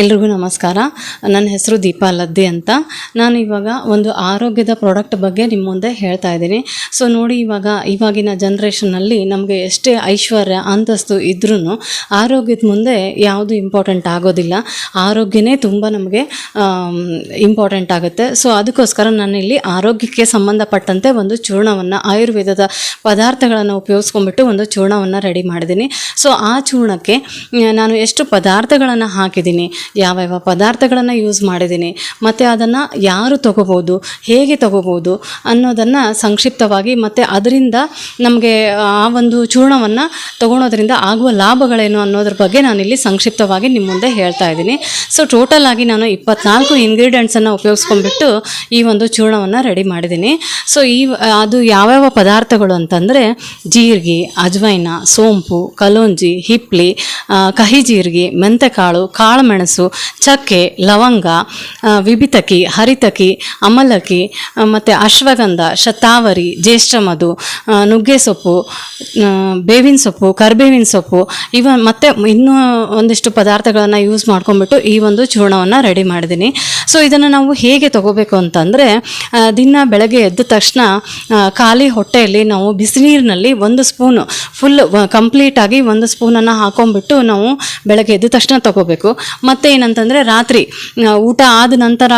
ಎಲ್ರಿಗೂ ನಮಸ್ಕಾರ. ನನ್ನ ಹೆಸರು ದೀಪಾ ಲದ್ದಿ ಅಂತ. ನಾನು ಇವಾಗ ಒಂದು ಆರೋಗ್ಯದ ಪ್ರಾಡಕ್ಟ್ ಬಗ್ಗೆ ನಿಮ್ಮ ಮುಂದೆ ಹೇಳ್ತಾ ಇದ್ದೀನಿ. ಸೊ ನೋಡಿ ಇವಾಗ ಇವಾಗಿನ ಜನ್ರೇಷನ್ನಲ್ಲಿ ನಮಗೆ ಎಷ್ಟೇ ಐಶ್ವರ್ಯ, ಅಂತಸ್ತು ಇದ್ರೂ ಆರೋಗ್ಯದ ಮುಂದೆ ಯಾವುದು ಇಂಪಾರ್ಟೆಂಟ್ ಆಗೋದಿಲ್ಲ. ಆರೋಗ್ಯನೇ ತುಂಬ ನಮಗೆ ಇಂಪಾರ್ಟೆಂಟ್ ಆಗುತ್ತೆ. ಸೊ ಅದಕ್ಕೋಸ್ಕರ ನಾನಿಲ್ಲಿ ಆರೋಗ್ಯಕ್ಕೆ ಸಂಬಂಧಪಟ್ಟಂತೆ ಒಂದು ಚೂರ್ಣವನ್ನು, ಆಯುರ್ವೇದದ ಪದಾರ್ಥಗಳನ್ನು ಉಪಯೋಗಿಸ್ಕೊಂಡ್ಬಿಟ್ಟು ಒಂದು ಚೂರ್ಣವನ್ನು ರೆಡಿ ಮಾಡಿದ್ದೀನಿ. ಸೊ ಆ ಚೂರ್ಣಕ್ಕೆ ನಾನು ಎಷ್ಟು ಪದಾರ್ಥಗಳನ್ನು ಹಾಕಿದ್ದೀನಿ ಯಾವ ಪದಾರ್ಥಗಳನ್ನು ಯೂಸ್ ಮಾಡಿದ್ದೀನಿ, ಮತ್ತು ಅದನ್ನು ಯಾರು ತಗೋಬೋದು, ಹೇಗೆ ತಗೋಬೋದು ಅನ್ನೋದನ್ನು ಸಂಕ್ಷಿಪ್ತವಾಗಿ ಮತ್ತು ಅದರಿಂದ ನಮಗೆ ಆ ಒಂದು ಚೂರ್ಣವನ್ನು ತಗೊಳೋದ್ರಿಂದ ಆಗುವ ಲಾಭಗಳೇನು ಅನ್ನೋದ್ರ ಬಗ್ಗೆ ನಾನಿಲ್ಲಿ ಸಂಕ್ಷಿಪ್ತವಾಗಿ ನಿಮ್ಮ ಮುಂದೆ ಹೇಳ್ತಾ ಇದ್ದೀನಿ. ಸೊ ಟೋಟಲ್ ಆಗಿ ನಾನು ಇಪ್ಪತ್ನಾಲ್ಕು ಇಂಗ್ರೀಡಿಯೆಂಟ್ಸನ್ನು ಉಪಯೋಗಿಸ್ಕೊಂಡ್ಬಿಟ್ಟು ಈ ಒಂದು ಚೂರ್ಣವನ್ನು ರೆಡಿ ಮಾಡಿದ್ದೀನಿ. ಸೊ ಈ ಅದು ಯಾವ್ಯಾವ ಪದಾರ್ಥಗಳು ಅಂತಂದರೆ ಜೀರಿಗೆ, ಅಜ್ವೈನ, ಸೋಂಪು, ಕಲೋಂಜಿ, ಹಿಪ್ಲಿ ಕಹಿ ಜೀರಿಗೆ, ಮೆಂತೆಕಾಳು, ಕಾಳುಮೆಣಸು ಚಕ್ಕೆ, ಲವಂಗ ವಿಭಿತಕಿ, ಹರಿತಕಿ, ಅಮಲಕಿ ಮತ್ತು ಅಶ್ವಗಂಧ, ಶತಾವರಿ ಜ್ಯೇಷ್ಠಮಧು ನುಗ್ಗೆ ಸೊಪ್ಪು ಬೇವಿನ ಸೊಪ್ಪು, ಕರ್ಬೇವಿನ ಸೊಪ್ಪು, ಇವ ಮತ್ತು ಇನ್ನೂ ಒಂದಿಷ್ಟು ಪದಾರ್ಥಗಳನ್ನು ಯೂಸ್ ಮಾಡ್ಕೊಂಡ್ಬಿಟ್ಟು ಈ ಒಂದು ಚೂರ್ಣವನ್ನು ರೆಡಿ ಮಾಡಿದ್ದೀನಿ. ಸೊ ಇದನ್ನು ನಾವು ಹೇಗೆ ತಗೋಬೇಕು ಅಂತಂದರೆ ದಿನ ಬೆಳಗ್ಗೆ ಎದ್ದ ತಕ್ಷಣ ಖಾಲಿ ಹೊಟ್ಟೆಯಲ್ಲಿ ನಾವು ಬಿಸಿನೀರಿನಲ್ಲಿ ಒಂದು ಸ್ಪೂನ್ ಫುಲ್ ಕಂಪ್ಲೀಟಾಗಿ ಒಂದು ಸ್ಪೂನನ್ನು ಹಾಕೊಂಡ್ಬಿಟ್ಟು ನಾವು ಬೆಳಗ್ಗೆ ಎದ್ದ ತಕ್ಷಣ ತಗೋಬೇಕು. ಮತ್ತು ಏನಂತಂದರೆ ರಾತ್ರಿ ಊಟ ಆದ ನಂತರ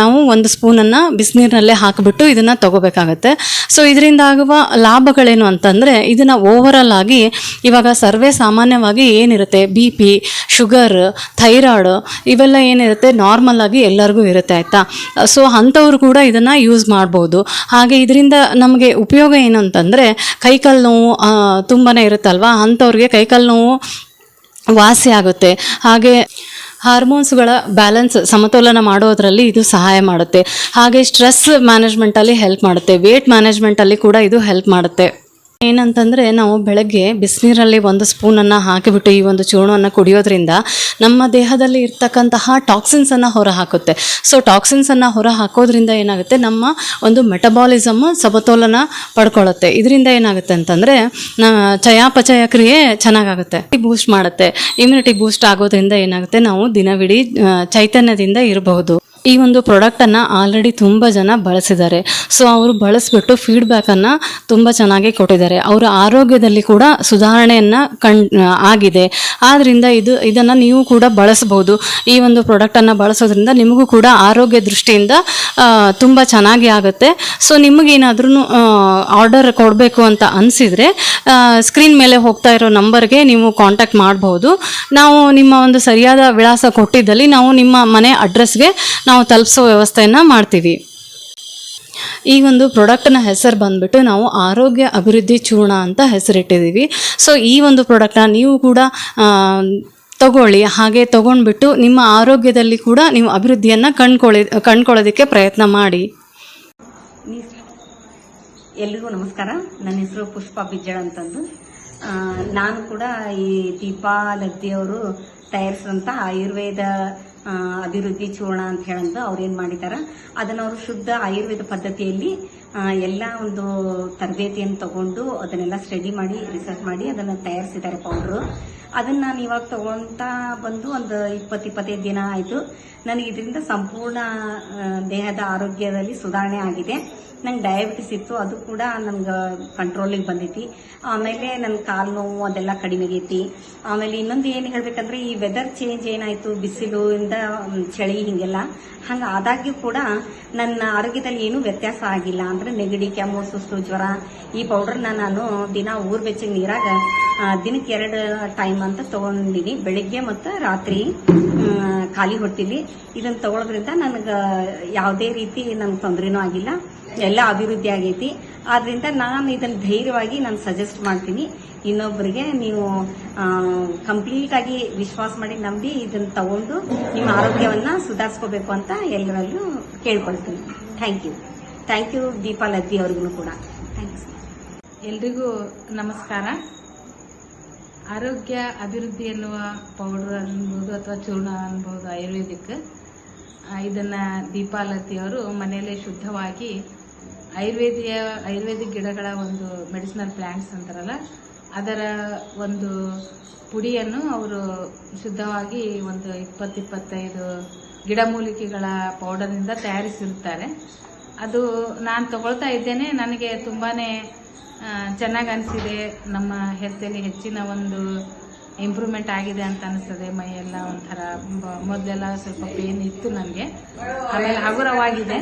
ನಾವು ಒಂದು ಸ್ಪೂನನ್ನು ಬಿಸಿನೀರಿನಲ್ಲೇ ಹಾಕಿಬಿಟ್ಟು ಇದನ್ನು ತಗೋಬೇಕಾಗತ್ತೆ. ಸೊ ಇದರಿಂದ ಆಗುವ ಲಾಭಗಳೇನು ಅಂತಂದರೆ ಇದನ್ನು ಓವರಲ್ ಆಗಿ ಇವಾಗ ಸರ್ವೇ ಸಾಮಾನ್ಯವಾಗಿ ಏನಿರುತ್ತೆ? ಬಿ ಪಿ ಶುಗರ್ ಥೈರಾಯ್ಡ್ ಇವೆಲ್ಲ ಏನಿರುತ್ತೆ? ನಾರ್ಮಲ್ ಆಗಿ ಎಲ್ಲರಿಗೂ ಇರುತ್ತೆ ಆಯಿತಾ? ಸೊ ಅಂಥವ್ರು ಕೂಡ ಇದನ್ನು ಯೂಸ್ ಮಾಡ್ಬೋದು. ಹಾಗೆ ಇದರಿಂದ ನಮಗೆ ಉಪಯೋಗ ಏನು ಅಂತಂದರೆ ಕೈಕಾಲು ನೋವು ತುಂಬಾ ಇರುತ್ತಲ್ವಾ? ಅಂಥವ್ರಿಗೆ ಕೈಕಾಲು ನೋವು ವಾಸಿ ಆಗುತ್ತೆ. ಹಾಗೆ ಹಾರ್ಮೋನ್ಸ್ಗಳ ಬ್ಯಾಲೆನ್ಸ್ ಸಮತೋಲನ ಮಾಡೋದರಲ್ಲಿ ಇದು ಸಹಾಯ ಮಾಡುತ್ತೆ. ಹಾಗೆ ಸ್ಟ್ರೆಸ್ ಮ್ಯಾನೇಜ್ಮೆಂಟಲ್ಲಿ ಹೆಲ್ಪ್ ಮಾಡುತ್ತೆ. ವೇಟ್ ಮ್ಯಾನೇಜ್ಮೆಂಟಲ್ಲಿ ಕೂಡ ಇದು ಹೆಲ್ಪ್ ಮಾಡುತ್ತೆ. ಏನಂತಂದರೆ ನಾವು ಬೆಳಗ್ಗೆ ಬಿಸಿನೀರಲ್ಲಿ ಒಂದು ಸ್ಪೂನನ್ನು ಹಾಕಿಬಿಟ್ಟು ಈ ಒಂದು ಚೂರ್ಣವನ್ನು ಕುಡಿಯೋದ್ರಿಂದ ನಮ್ಮ ದೇಹದಲ್ಲಿ ಇರ್ತಕ್ಕಂತಹ ಟಾಕ್ಸಿನ್ಸನ್ನು ಹೊರ ಹಾಕುತ್ತೆ ಸೊ ಟಾಕ್ಸಿನ್ಸನ್ನು ಹೊರ ಹಾಕೋದ್ರಿಂದ ಏನಾಗುತ್ತೆ? ನಮ್ಮ ಒಂದು ಮೆಟಬಾಲಿಸಮ್ ಸಮತೋಲನ ಪಡ್ಕೊಳ್ಳುತ್ತೆ ಇದರಿಂದ ಏನಾಗುತ್ತೆ ಅಂತಂದರೆ ಚಯಾಪಚಯ ಕ್ರಿಯೆ ಚೆನ್ನಾಗಾಗುತ್ತೆ. ಬೂಸ್ಟ್ ಮಾಡುತ್ತೆ. ಇಮ್ಯುನಿಟಿ ಬೂಸ್ಟ್ ಆಗೋದ್ರಿಂದ ಏನಾಗುತ್ತೆ? ನಾವು ದಿನವಿಡೀ ಚೈತನ್ಯದಿಂದ ಇರಬಹುದು. ಈ ಒಂದು ಪ್ರಾಡಕ್ಟನ್ನು ಆಲ್ರೆಡಿ ತುಂಬ ಜನ ಬಳಸಿದ್ದಾರೆ. ಸೊ ಅವರು ಬಳಸಿಬಿಟ್ಟು ಫೀಡ್ಬ್ಯಾಕನ್ನು ತುಂಬ ಚೆನ್ನಾಗಿ ಕೊಟ್ಟಿದ್ದಾರೆ. ಅವರ ಆರೋಗ್ಯದಲ್ಲಿ ಕೂಡ ಸುಧಾರಣೆಯನ್ನು ಕಣ್ ಆಗಿದೆ. ಆದ್ದರಿಂದ ಇದು, ಇದನ್ನು ನೀವು ಕೂಡ ಬಳಸ್ಬೋದು. ಈ ಒಂದು ಪ್ರಾಡಕ್ಟನ್ನು ಬಳಸೋದ್ರಿಂದ ನಿಮಗೂ ಕೂಡ ಆರೋಗ್ಯ ದೃಷ್ಟಿಯಿಂದ ತುಂಬ ಚೆನ್ನಾಗಿ ಆಗುತ್ತೆ. ಸೊ ನಿಮಗೇನಾದ್ರೂ ಆರ್ಡರ್ ಕೊಡಬೇಕು ಅಂತ ಅನಿಸಿದರೆ ಸ್ಕ್ರೀನ್ ಮೇಲೆ ಹೋಗ್ತಾ ಇರೋ ನಂಬರ್ಗೆ ನೀವು ಕಾಂಟ್ಯಾಕ್ಟ್ ಮಾಡ್ಬೋದು. ನಾವು ನಿಮ್ಮ ಒಂದು ಸರಿಯಾದ ವಿಳಾಸ ಕೊಟ್ಟಿದ್ದಲ್ಲಿ ನಾವು ನಿಮ್ಮ ಮನೆ ಅಡ್ರೆಸ್ಗೆ ನಾವು ತಲುಪಿಸೋ ವ್ಯವಸ್ಥೆಯನ್ನು ಮಾಡ್ತೀವಿ. ಈ ಒಂದು ಪ್ರಾಡಕ್ಟ್ನ ಹೆಸರು ಬಂದ್ಬಿಟ್ಟು ನಾವು ಆರೋಗ್ಯ ಅಭಿವೃದ್ಧಿ ಚೂರ್ಣ ಅಂತ ಹೆಸರಿಟ್ಟಿದ್ದೀವಿ. ಸೊ ಈ ಒಂದು ಪ್ರಾಡಕ್ಟ್ನ ನೀವು ಕೂಡ ತಗೊಳ್ಳಿ. ಹಾಗೆ ತಗೊಂಡ್ಬಿಟ್ಟು ನಿಮ್ಮ ಆರೋಗ್ಯದಲ್ಲಿ ಕೂಡ ನೀವು ಅಭಿವೃದ್ಧಿಯನ್ನು ಕಂಡ್ಕೊಳ್ಳಿ, ಕಂಡ್ಕೊಳ್ಳೋದಕ್ಕೆ ಪ್ರಯತ್ನ ಮಾಡಿ. ಎಲ್ರಿಗೂ ನಮಸ್ಕಾರ. ನನ್ನ ಹೆಸರು ಪುಷ್ಪ ಬಿಜ್ಜಳ ಅಂತಂದು. ನಾನು ಕೂಡ ಈ ದೀಪಾ ಲದ್ದಿಯವರು ತಯಾರಿಸಿದಂಥ ಆಯುರ್ವೇದ ಅಭಿವೃದ್ಧಿ ಚೂರ್ಣ ಅಂತ ಹೇಳಂದು ಅವ್ರು ಏನು ಮಾಡಿದಾರ, ಅದನ್ನು ಅವರು ಶುದ್ಧ ಆಯುರ್ವೇದ ಪದ್ಧತಿಯಲ್ಲಿ ಎಲ್ಲ ಒಂದು ತರಬೇತಿಯನ್ನು ತಗೊಂಡು ಅದನ್ನೆಲ್ಲ ಸ್ಟಡಿ ಮಾಡಿ ರಿಸರ್ಚ್ ಮಾಡಿ ಅದನ್ನು ತಯಾರಿಸಿದ್ದಾರೆ ಪೌಡ್ರು. ಅದನ್ನು ನಾನು ಇವಾಗ ತಗೊಂತ ಬಂದು ಒಂದು ಇಪ್ಪತ್ತು ಇಪ್ಪತ್ತೈದು ದಿನ ಆಯಿತು. ನನಗೆ ಇದರಿಂದ ಸಂಪೂರ್ಣ ದೇಹದ ಆರೋಗ್ಯದಲ್ಲಿ ಸುಧಾರಣೆ ಆಗಿದೆ. ನಂಗೆ ಡಯಾಬಿಟಿಸ್ ಇತ್ತು, ಅದು ಕೂಡ ನಮ್ಗೆ ಕಂಟ್ರೋಲಿಗೆ ಬಂದೈತಿ. ಆಮೇಲೆ ನನ್ನ ಕಾಲು ನೋವು ಅದೆಲ್ಲ ಕಡಿಮೆ ಆಮೇಲೆ ಇನ್ನೊಂದು ಏನು ಹೇಳ್ಬೇಕಂದ್ರೆ, ಈ ವೆದರ್ ಚೇಂಜ್ ಏನಾಯಿತು, ಬಿಸಿಲು ಇಂದ ಚಳಿ ಹಿಂಗೆಲ್ಲ, ಹಂಗೆ ಆದಾಗ್ಯೂ ಕೂಡ ನನ್ನ ಆರೋಗ್ಯದಲ್ಲಿ ಏನೂ ವ್ಯತ್ಯಾಸ ಆಗಿಲ್ಲ. ಅಂದ್ರೆ ನೆಗಡಿ, ಕೆಮ್ಮು, ಸುಸ್ತು, ಜ್ವರ ಈ ಪೌಡರ್ನ ನಾನು ದಿನ ಊರ್ ಬೆಚ್ಚಗೆ ನೀರಾಗ ದಿನಕ್ಕೆ ಎರಡು ಟೈಮ್ ಅಂತ ತಗೊಂಡಿನಿ. ಬೆಳಿಗ್ಗೆ ಮತ್ತು ರಾತ್ರಿ ಖಾಲಿ ಹೊಟ್ಟಿಲಿ ಇದನ್ನು ತಗೊಳ್ಳೋದ್ರಿಂದ ನನಗೆ ಯಾವುದೇ ರೀತಿ ನನಗೆ ತೊಂದರೆನೂ ಆಗಿಲ್ಲ. ಎಲ್ಲ ಅಭಿವೃದ್ಧಿ ಆಗೈತಿ. ಆದ್ರಿಂದ ನಾನು ಇದನ್ನು ಧೈರ್ಯವಾಗಿ ನಾನು ಸಜೆಸ್ಟ್ ಮಾಡ್ತೀನಿ. ಇನ್ನೊಬ್ಬರಿಗೆ ನೀವು ಕಂಪ್ಲೀಟ್ ಆಗಿ ವಿಶ್ವಾಸ ಮಾಡಿ ನಂಬಿ ಇದನ್ನು ತಗೊಂಡು ನಿಮ್ಮ ಆರೋಗ್ಯವನ್ನು ಸುಧಾರಿಸ್ಕೋಬೇಕು ಅಂತ ಎಲ್ಲರಲ್ಲೂ ಕೇಳ್ಕೊಳ್ತೀನಿ. Thank you thank you Deepa Laddi ಅವ್ರಿಗೂ ಕೂಡ. ಥ್ಯಾಂಕ್ಸ್ ಎಲ್ರಿಗೂ ನಮಸ್ಕಾರ. ಆರೋಗ್ಯ, ಅಭಿವೃದ್ಧಿ ಎನ್ನುವ ಪೌಡರ್ ಅನ್ಬೋದು ಅಥವಾ ಚೂರ್ಣ ಅನ್ಬೋದು ಆಯುರ್ವೇದಿಕ್. ದೀಪಾಲತಿ ಅವರು ಮನೆಯಲ್ಲೇ ಶುದ್ಧವಾಗಿ ಆಯುರ್ವೇದಿಯ, ಆಯುರ್ವೇದಿಕ್ ಗಿಡಗಳ ಒಂದು ಮೆಡಿಸಿನಲ್ ಪ್ಲಾಂಟ್ಸ್ ಅಂತಾರಲ್ಲ, ಅದರ ಒಂದು ಪುಡಿಯನ್ನು ಅವರು ಶುದ್ಧವಾಗಿ ಒಂದು ಇಪ್ಪತ್ತು ಇಪ್ಪತ್ತೈದು ಗಿಡಮೂಲಿಕೆಗಳ ಪೌಡರ್ನಿಂದ ತಯಾರಿಸಿರುತ್ತಾರೆ. ಅದು ನಾನು ತಗೊಳ್ತಾ ಇದ್ದೇನೆ. ನನಗೆ ತುಂಬಾ ಚೆನ್ನಾಗಿ ಅನಿಸಿದೆ. ನಮ್ಮ ಹೆಲ್ತಲ್ಲಿ ಹೆಚ್ಚಿನ ಒಂದು ಇಂಪ್ರೂವ್ಮೆಂಟ್ ಆಗಿದೆ ಅಂತ ಅನಿಸ್ತದೆ ಮೈಯೆಲ್ಲ ಒಂಥರ. ಮೊದಲೆಲ್ಲ ಸ್ವಲ್ಪ ಪೇನ್ ಇತ್ತು ನನಗೆ. ಆಮೇಲೆ ಹಗುರವಾಗಿದೆ.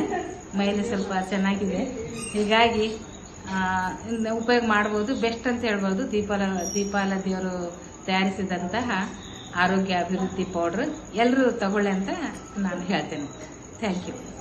ಮೈಯಲ್ಲಿ ಸ್ವಲ್ಪ ಚೆನ್ನಾಗಿದೆ. ಹೀಗಾಗಿ ಉಪಯೋಗ ಮಾಡ್ಬೋದು. ಬೆಸ್ಟ್ ಅಂತ ಹೇಳ್ಬೋದು. ದೀಪಾಲ ದೀಪಾಲ ದೇವರು ತಯಾರಿಸಿದಂತಹ ಆರೋಗ್ಯ ಅಭಿವೃದ್ಧಿ ಪೌಡ್ರ್. ಎಲ್ಲರೂ ತಗೊಳ್ಳಿ ಅಂತ ನಾನು ಹೇಳ್ತೇನೆ. Thank you